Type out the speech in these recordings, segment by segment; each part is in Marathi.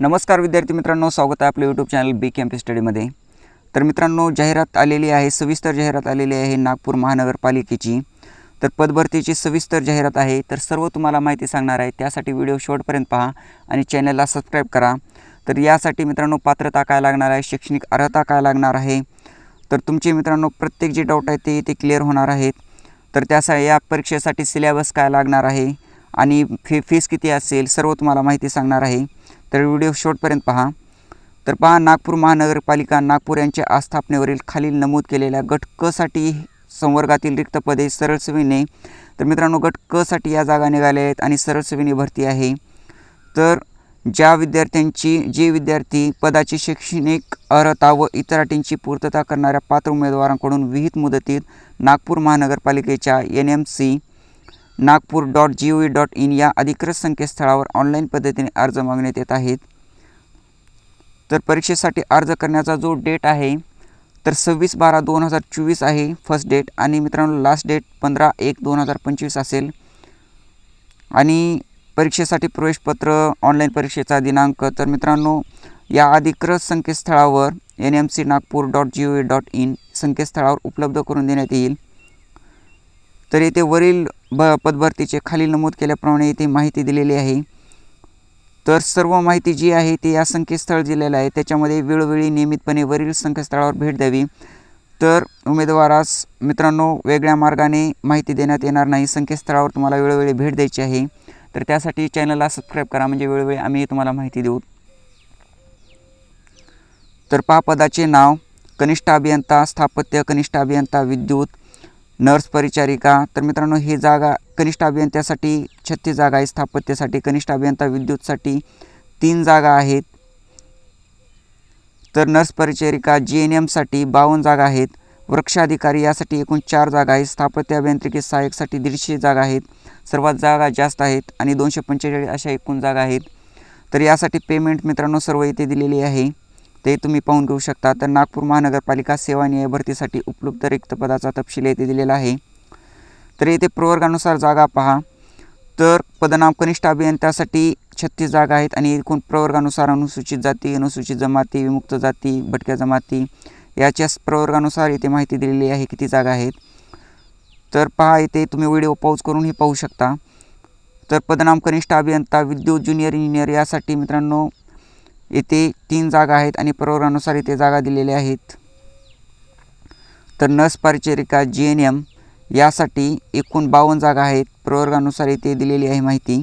नमस्कार विद्यार्थी मित्रांनो स्वागत आहे आपलं यूट्यूब चॅनल बी कॅम्प स्टडीमध्ये तर मित्रांनो जाहिरात आलेली आहे सविस्तर जाहिरात आलेली आहे नागपूर महानगरपालिकेची. तर पदभरतीची सविस्तर जाहिरात आहे तर सर्व तुम्हाला माहिती सांगणार आहे. त्यासाठी व्हिडिओ शेवटपर्यंत पहा आणि चॅनलला सबस्क्राईब करा. तर यासाठी मित्रांनो पात्रता काय लागणार आहे शैक्षणिक अर्हता काय लागणार आहे? तर तुमचे मित्रांनो प्रत्येक जे डाऊट आहे ते ते क्लिअर होणार आहेत. तर त्यासा या परीक्षेसाठी सिलेबस काय लागणार आहे? आणि फी फीस किती असेल सर्व तुम्हाला माहिती सांगणार आहे. तर व्हिडिओ शेवटपर्यंत पहा. तर पहा नागपूर महानगरपालिका नागपूर यांच्या आस्थापनेवरील खालील नमूद केलेल्या गट क साठी संवर्गातील रिक्त पदे सरळसेवीने तर मित्रांनो गट क साठी या जागा निघाल्या आहेत आणि सरळसेवीने भरती आहे. तर ज्या विद्यार्थ्यांची जे विद्यार्थी पदाची शैक्षणिक अर्हता व इतर अटींची पूर्तता करणाऱ्या पात्र उमेदवारांकडून विहित मुदतीत नागपूर महानगरपालिकेच्या N M C Nagpur dot G O V dot in या अधिकृत संकेतस्थळावर ऑनलाईन पद्धतीने अर्ज मागण्यात येत आहेत. तर परीक्षेसाठी अर्ज करण्याचा जो डेट आहे तर सव्वीस बारा दोन हजार चोवीस आहे फर्स्ट डेट. आणि मित्रांनो लास्ट डेट पंधरा एक दोन हजार पंचवीस असेल. आणि परीक्षेसाठी प्रवेशपत्र ऑनलाईन परीक्षेचा दिनांक. तर मित्रांनो या अधिकृत संकेतस्थळावर N M C Nagpur dot G O V dot in संकेतस्थळावर उपलब्ध करून देण्यात येईल. तर येथे वरील ब पदभरतीचे खाली नमूद केल्याप्रमाणे येथे माहिती दिलेली आहे. तर सर्व माहिती जी आहे ती या संकेतस्थळ दिलेलं आहे. त्याच्यामध्ये वेळोवेळी नियमितपणे वरील संकेतस्थळावर भेट द्यावी. तर उमेदवारास मित्रांनो वेगळ्या मार्गाने माहिती देण्यात येणार नाही. संकेतस्थळावर तुम्हाला वेळोवेळी भेट द्यायची आहे. तर त्यासाठी चॅनलला सबस्क्राईब करा. म्हणजे वेळोवेळी आम्ही तुम्हाला माहिती देऊ. तर पहा पदाचे नाव कनिष्ठ अभियंता स्थापत्य कनिष्ठ अभियंता विद्युत नर्स परिचारिका तर मित्रांनो ही जागा कनिष्ठ अभियंत्यासाठी छत्तीस जागा आहे स्थापत्यासाठी कनिष्ठ अभियंता विद्युतसाठी तीन जागा आहेत. तर नर्स परिचारिका जी एन एमसाठी बावन्न जागा आहेत. वृक्षाधिकारी यासाठी एकूण चार जागा आहेत. स्थापत्य अभियांत्रिकी सहाय्यकसाठी दीडशे जागा आहेत. सर्वात जागा जास्त आहेत आणि दोनशे पंचेचाळीस अशा एकूण जागा आहेत. तर यासाठी पेमेंट मित्रांनो सर्व इथे दिलेली आहे. ते तुम्ही पाहून घेऊ शकता. तर नागपूर महानगरपालिका सेवा न्याय भरतीसाठी उपलब्ध रिक्त पदाचा तपशील येथे दिलेला आहे. तर येथे प्रवर्गानुसार जागा पहा. तर पदनाम कनिष्ठ अभियंत्यासाठी छत्तीस जागा आहेत आणि एकूण प्रवर्गानुसार अनुसूचित जाती अनुसूचित जमाती विमुक्त जाती भटक्या जमाती याच्या प्रवर्गानुसार इथे माहिती दिलेली आहे किती जागा आहेत. तर पहा इथे तुम्ही व्हिडिओ पाऊज करूनही पाहू शकता. तर पदनाम कनिष्ठ अभियंता विद्युत ज्युनियर इंजिनियर यासाठी मित्रांनो येथे तीन जागा आहेत आणि प्रवर्गानुसार इथे जागा दिलेल्या आहेत. तर नस परिचारिका जी एन एम यासाठी एकूण बावन्न जागा आहेत. प्रवर्गानुसार इथे दिलेली आहे माहिती.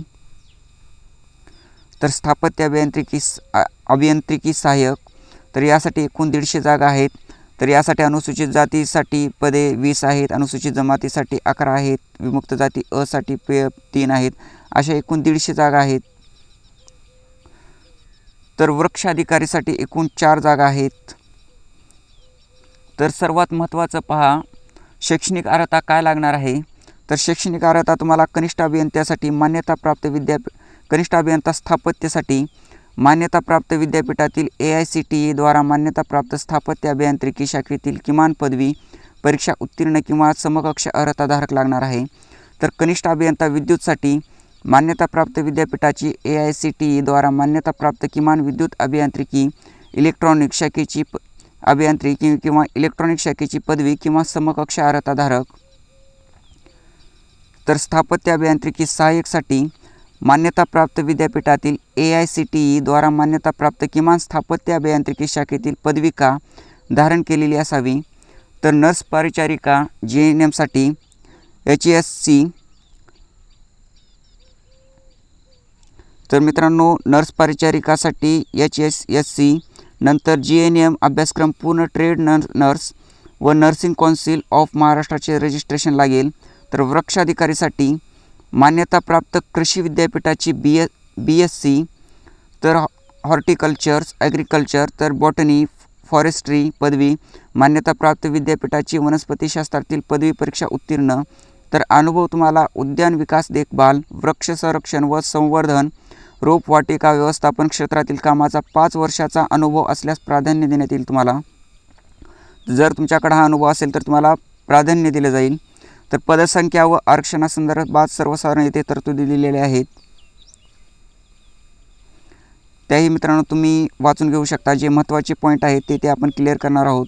तर स्थापत्य अभियांत्रिकी अभियांत्रिकी सहाय्यक. तर यासाठी एकूण दीडशे जागा आहेत. तर यासाठी अनुसूचित जातीसाठी पदे वीस आहेत. अनुसूचित जमातीसाठी अकरा आहेत. विमुक्त जाती असाठी पे तीन आहेत. अशा एकूण दीडशे जागा आहेत. तर वृक्ष अधिकारीसाठी एकूण चार जागा आहेत. तर सर्वात महत्त्वाचं पहा शैक्षणिक अर्हता काय लागणार आहे? तर शैक्षणिक अर्हता तुम्हाला कनिष्ठ अभियंत्यासाठी मान्यताप्राप्त विद्यापीठ कनिष्ठ अभियंता स्थापत्यासाठी मान्यताप्राप्त विद्यापीठातील ए आय सी टी ईद्वारा मान्यताप्राप्त स्थापत्य अभियांत्रिकी शाखेतील किमान पदवी परीक्षा उत्तीर्ण किंवा समकक्ष अर्हताधारक लागणार आहे. तर कनिष्ठ अभियंता विद्युतसाठी मान्यताप्राप्त विद्यापीठाची ए आय सी टी ईद्वारा मान्यताप्राप्त किमान विद्युत अभियांत्रिकी इलेक्ट्रॉनिक शाखेची प अभियांत्रिकी किंवा इलेक्ट्रॉनिक शाखेची पदवी किंवा समकक्ष अर्हताधारक तर स्थापत्य अभियांत्रिकी सहाय्यकसाठी मान्यताप्राप्त विद्यापीठातील ए आय सी टी ईद्वारा मान्यताप्राप्त किमान स्थापत्य अभियांत्रिकी शाखेतील पदविका धारण केलेली असावी. तर नर्स परिचारिका जी एन एमसाठी एच एस सी तर मित्रांनो नर्स परिचारिकासाठी एच एस एस सी नंतर जी एन एम अभ्यासक्रम पूर्ण ट्रेड नर्स नर्स व नर्सिंग कौन्सिल ऑफ महाराष्ट्राचे रजिस्ट्रेशन लागेल. तर वृक्षाधिकारीसाठी मान्यताप्राप्त कृषी विद्यापीठाची B A B S C तर हॉर्टिकल्चर्स ॲग्रिकल्चर तर बॉटनी फॉरेस्ट्री पदवी मान्यताप्राप्त विद्यापीठाची वनस्पतीशास्त्रातील पदवी परीक्षा उत्तीर्ण तर अनुभव तुम्हाला उद्यान विकास देखभाल वृक्ष संरक्षण व संवर्धन रोपवाटिका व्यवस्थापन क्षेत्रातील कामाचा पाच वर्षाचा अनुभव असल्यास प्राधान्य देण्यात येईल तुम्हाला. जर तुमच्याकडे हा अनुभव असेल तर तुम्हाला प्राधान्य दिलं जाईल. तर पदसंख्या व आरक्षणासंदर्भात सर्वसाधारण येथे तरतुदी दिलेल्या आहेत. त्याही मित्रांनो तुम्ही वाचून घेऊ शकता. जे महत्त्वाचे पॉईंट आहेत ते ते आपण क्लिअर करणार आहोत.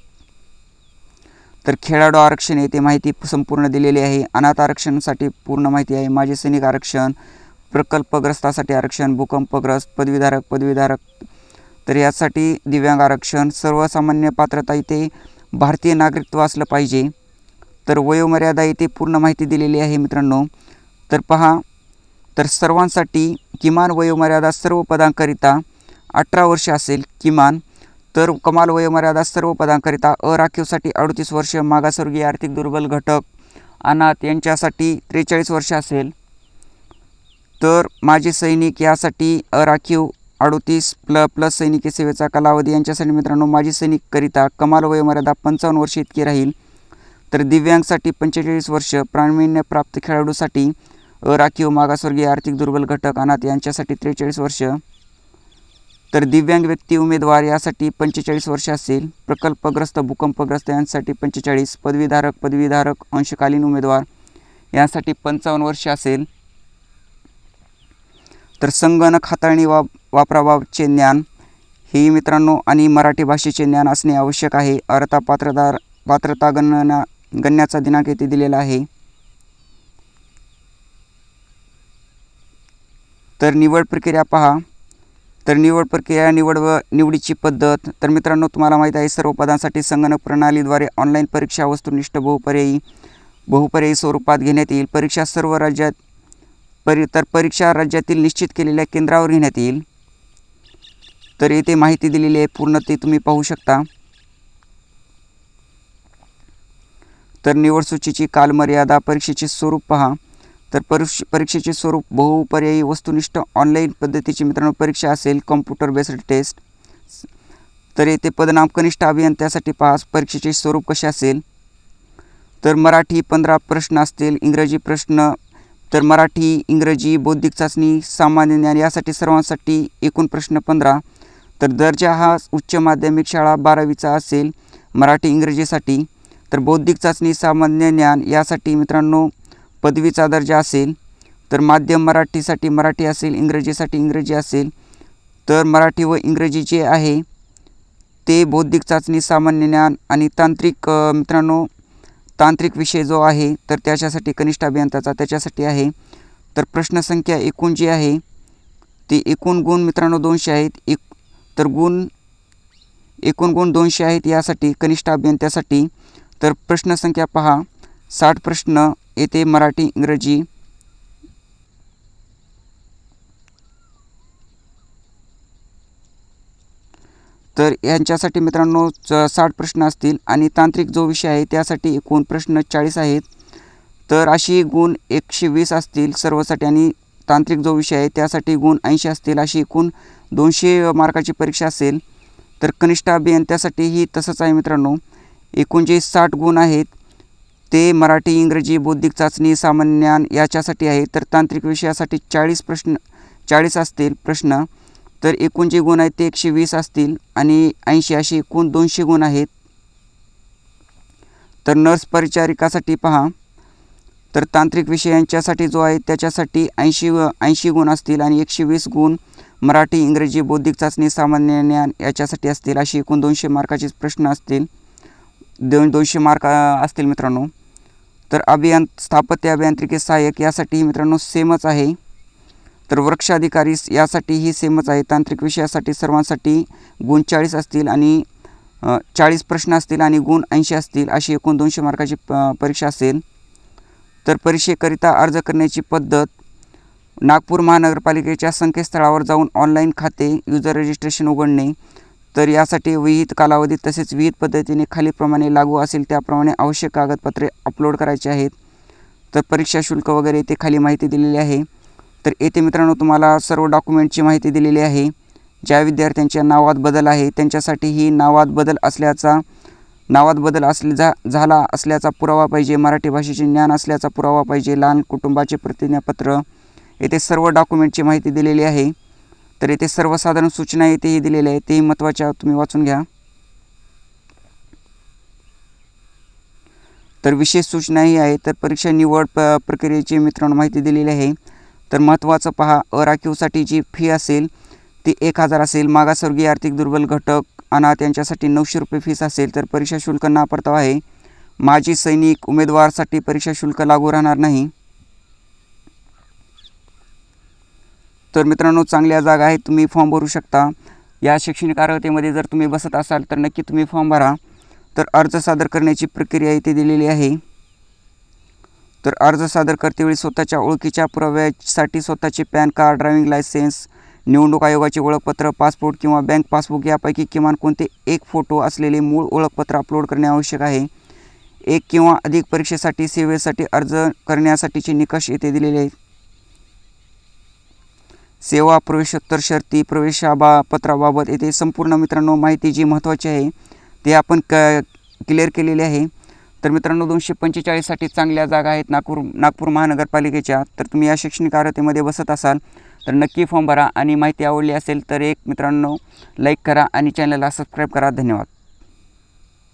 तर खेळाडू आरक्षण येथे माहिती संपूर्ण दिलेली आहे. अनाथ आरक्षणासाठी पूर्ण माहिती आहे. माझे सैनिक आरक्षण प्रकल्पग्रस्तासाठी आरक्षण भूकंपग्रस्त पदवीधारक पदवीधारक. तर यासाठी दिव्यांग आरक्षण सर्वसामान्य पात्रता इथे भारतीय नागरिकत्व असलं पाहिजे. तर वयोमर्यादा इथे पूर्ण माहिती दिलेली आहे मित्रांनो. तर पहा तर सर्वांसाठी किमान वयोमर्यादा सर्व पदांकरिता अठरा वर्ष असेल किमान. तर कमाल वयोमर्यादा सर्व पदांकरिता अराखीवसाठी अडतीस वर्ष मागासवर्गीय आर्थिक दुर्बल घटक अनाथ यांच्यासाठी त्रेचाळीस वर्ष असेल. तर माझे सैनिक यासाठी अराखीव अडोतीस प्ल प्लस सैनिकी सेवेचा कालावधी. यांच्यासाठी मित्रांनो माझी सैनिककरिता कमाल वयोमर्यादा पंचावन्न वर्ष इतकी राहील. तर दिव्यांगसाठी पंचेचाळीस वर्ष प्रावीण्य प्राप्त खेळाडूसाठी अराखीव मागासवर्गीय आर्थिक दुर्बल घटक अनाथ यांच्यासाठी त्रेचाळीस वर्ष. तर दिव्यांग व्यक्ती उमेदवार यासाठी पंचेचाळीस वर्ष असेल. प्रकल्पग्रस्त भूकंपग्रस्त यांसाठी पंचेचाळीस. पदवीधारक पदवीधारक अंशकालीन उमेदवार यांसाठी पंचावन्न वर्ष असेल. तर संगणक हाताळणी वा वापराबाबतचे ज्ञान हे मित्रांनो आणि मराठी भाषेचे ज्ञान असणे आवश्यक आहे. अर्था पात्रदार पात्रता गणना गणण्याचा दिनांक येथे दिलेला आहे. तर निवड प्रक्रिया पहा. तर निवड प्रक्रिया निवड व निवडीची पद्धत. तर मित्रांनो तुम्हाला माहीत आहे सर्व पदांसाठी संगणक प्रणालीद्वारे ऑनलाईन परीक्षा वस्तुनिष्ठ बहुपर्यायी बहुपर्यायी स्वरूपात घेण्यात येईल. परीक्षा सर्व राज्यात परी तर परीक्षा राज्यातील निश्चित केलेल्या केंद्रावर घेण्यात येईल. तर येथे माहिती दिलेली आहे. पूर्ण ते तुम्ही पाहू शकता. तर निवड सूचीची कालमर्यादा परीक्षेचे स्वरूप पहा. तर परीक्ष परीक्षेचे स्वरूप बहुपर्यायी वस्तुनिष्ठ ऑनलाईन पद्धतीची मित्रांनो परीक्षा असेल कॉम्प्युटर बेस्ड टेस्ट. तर येथे पदनाम कनिष्ठ अभियंत्यासाठी पहा. परीक्षेचे स्वरूप कसे असेल? तर मराठी पंधरा प्रश्न असतील. इंग्रजी प्रश्न तर मराठी इंग्रजी बौद्धिक चाचणी सामान्य ज्ञान यासाठी सर्वांसाठी एकूण प्रश्न पंधरा. तर दर्जा हा उच्च माध्यमिक शाळा बारावीचा असेल मराठी इंग्रजीसाठी. तर बौद्धिक चाचणी सामान्य ज्ञान यासाठी मित्रांनो पदवीचा दर्जा असेल. तर माध्यम मराठीसाठी मराठी असेल इंग्रजीसाठी इंग्रजी असेल. तर मराठी व इंग्रजी जे आहे ते बौद्धिक चाचणी सामान्य ज्ञान आणि तांत्रिक मित्रांनो तांत्रिक विषय जो आहे तर त्याच्यासाठी कनिष्ठ अभियंताचा त्याच्यासाठी आहे. तर प्रश्नसंख्या एकूण जी आहे ती एकूण गुण मित्रांनो दोनशे आहेत. एक तर गुण एकूण गुण दोनशे आहेत यासाठी कनिष्ठ अभियंत्यासाठी. तर प्रश्नसंख्या पहा. साठ प्रश्न येथे मराठी इंग्रजी तर यांच्यासाठी मित्रांनो च साठ प्रश्न असतील आणि तांत्रिक जो विषय आहे त्यासाठी एकूण प्रश्न चाळीस आहेत. तर अशी गुण एकशे वीस असतील सर्वसाठी आणि तांत्रिक जो विषय आहे त्यासाठी गुण ऐंशी असतील अशी एकूण दोनशे मार्काची परीक्षा असेल. तर कनिष्ठ अभियंत्यासाठीही तसंच आहे मित्रांनो एकूण जे साठ गुण आहेत ते मराठी इंग्रजी बौद्धिक चाचणी सामान्य ज्ञान याच्यासाठी आहे. तर तांत्रिक विषयासाठी चाळीस प्रश्न चाळीस असतील प्रश्न. तर एकूण जे गुण आहेत ते एकशे वीस असतील आणि ऐंशी असे एकूण दोनशे गुण आहेत. तर नर्स परिचारिकासाठी पहा. तर तांत्रिक विषयांच्यासाठी जो आहे त्याच्यासाठी ऐंशी ऐंशी गुण असतील आणि एकशे वीस गुण मराठी इंग्रजी बौद्धिक चाचणी सामान्य ज्ञान याच्यासाठी असतील अशी एकूण दोनशे मार्काचे प्रश्न असतील. दोन दोनशे मार्क असतील मित्रांनो. तर अभियान स्थापत्य अभियांत्रिकी सहाय्यक यासाठी मित्रांनो सेमच आहे. तर वर्षाधिकारीस यासाठी ही सेमच आहे. तांत्रिक विषयासाठी सर्वांसाठी गुण चाळीस असतील आणि चाळीस प्रश्न असतील आणि गुण ऐंशी असतील अशी एकूण दोनशे मार्काची परीक्षा असेल. तर परीक्षेकरिता अर्ज करण्याची पद्धत नागपूर महानगरपालिकेच्या संकेतस्थळावर जाऊन ऑनलाईन खाते युजर रजिस्ट्रेशन उघडणे तर यासाठी विहित कालावधीत तसेच विहित पद्धतीने खालीप्रमाणे लागू असेल त्याप्रमाणे आवश्यक कागदपत्रे अपलोड करायची आहेत. तर परीक्षा शुल्क वगैरे ते खाली माहिती दिलेली आहे. तर येथे मित्रांनो तुम्हाला सर्व डॉक्युमेंटची माहिती दिलेली आहे. ज्या विद्यार्थ्यांच्या नावात बदल आहे त्यांच्यासाठी ही नावात बदल असल्याचा नावात बदल असले जा झाला असल्याचा पुरावा पाहिजे मराठी भाषेचे ज्ञान असल्याचा पुरावा पाहिजे लहान कुटुंबाचे प्रतिज्ञापत्र. येथे सर्व डॉक्युमेंटची माहिती दिलेली आहे. तर येथे सर्वसाधारण सूचना येथेही दिलेल्या आहेत. तेही महत्त्वाच्या तुम्ही वाचून घ्या. तर विशेष सूचनाही आहे. तर परीक्षा निवड प प्रक्रियेची मित्रांनो माहिती दिलेली आहे. तर महत्त्वाचं पहा अराखीवसाठी जी फी असेल ती एक हजार असेल. मागासवर्गीय आर्थिक दुर्बल घटक अनाथ यांच्यासाठी नऊशे रुपये फीस असेल तर परीक्षा शुल्क ना आहे. माजी सैनिक उमेदवारसाठी परीक्षा शुल्क लागू राहणार नाही. तर मित्रांनो चांगल्या जागा आहेत तुम्ही फॉर्म भरू शकता. या शैक्षणिक अर्हतेमध्ये जर तुम्ही बसत असाल तर नक्की तुम्ही फॉर्म भरा. तर अर्ज सादर करण्याची प्रक्रिया इथे दिलेली आहे. तर अर्ज सादर करतेवेळी स्वतःच्या ओळखीच्या पुराव्यासाठी स्वतःचे पॅन कार्ड ड्रायव्हिंग लायसेन्स निवडणूक आयोगाचे ओळखपत्र पासपोर्ट किंवा बँक पासबुक यापैकी किमान कोणते एक फोटो असलेले मूळ ओळखपत्र अपलोड करणे आवश्यक आहे. एक किंवा अधिक परीक्षेसाठी सेवेसाठी अर्ज करण्यासाठीचे निकष येथे दिलेले आहेत. सेवा प्रवेशोत्तर शर्ती प्रवेशाबा पत्राबाबत येथे संपूर्ण मित्रांनो माहिती जी महत्त्वाची आहे ते आपण क क्लिअर केलेली आहे. तर मित्रांनो दोनशे पंचेचाळीससाठी चांगल्या जागा आहेत नागपूर नागपूर महानगरपालिकेच्या. तर तुम्ही या शैक्षणिक अर्हतेमध्ये बसत असाल तर नक्की फॉर्म भरा. आणि माहिती आवडली असेल तर एक मित्रांनो लाईक करा आणि चॅनलला सबस्क्राईब करा. धन्यवाद.